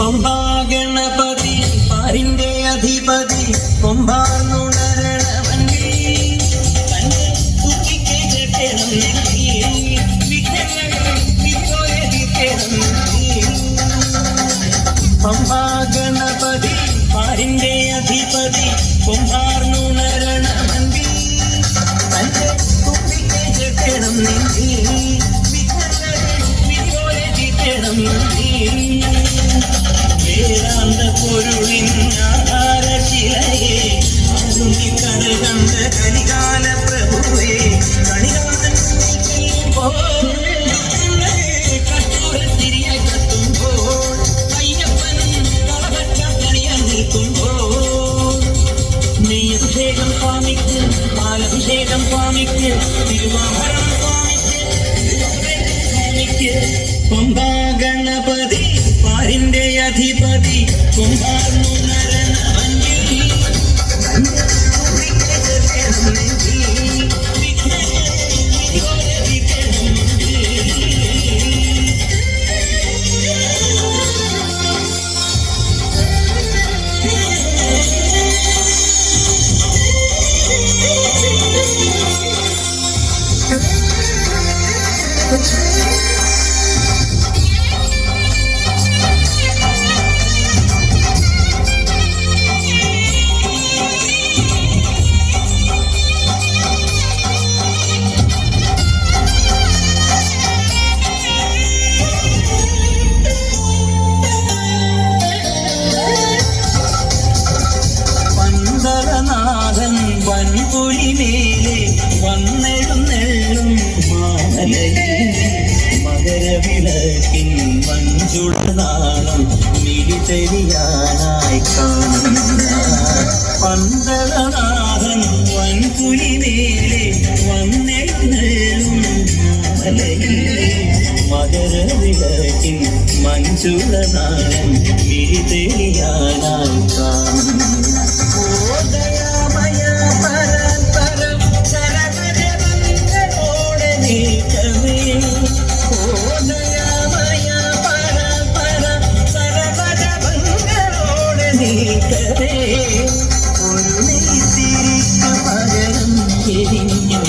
പമ്പാഗണപതി പാരിന്റെ അധിപതി വിഘോരതിക്കണം പമ്പാഗണപതി പാരിന്റെ അധിപതി പമ്പാർന്നുണരണവണ്ടി തന്റെ കുട്ടിക്ക് കുത്തിക്കേറ്റണം വിഘ്നങ്ങൾ നെയ്യഭിഷേകം സ്വാമിക്ക് പാലഭിഷേകം സ്വാമിക്ക് തിരുവാഭരണം സ്വാമിക്ക് സ്വാമിക്ക്. പമ്പാ ഗണപതി പാരിന്റെ അധിപതി വൻപുലിമേലെ വന്നെഴുന്നെള്ളും മാമലയിൽ. മകരവിളക്കിൻ മഞ്ചുളനാളം മിഴിതെരിയാനായി കാണുന്ന പന്തളനാഥൻ വൻപുലിമേലെ വന്നെഴുന്നെള്ളും മാമലയിൽ. മകരവിളക്കിൻ മഞ്ചുളനാളം മിഴിതെരിയാനായി കാണുന്നു നീക്കമേ. ഒരു നെയ്ത്തിരിക്ക് പകരം എരിഞ്ഞു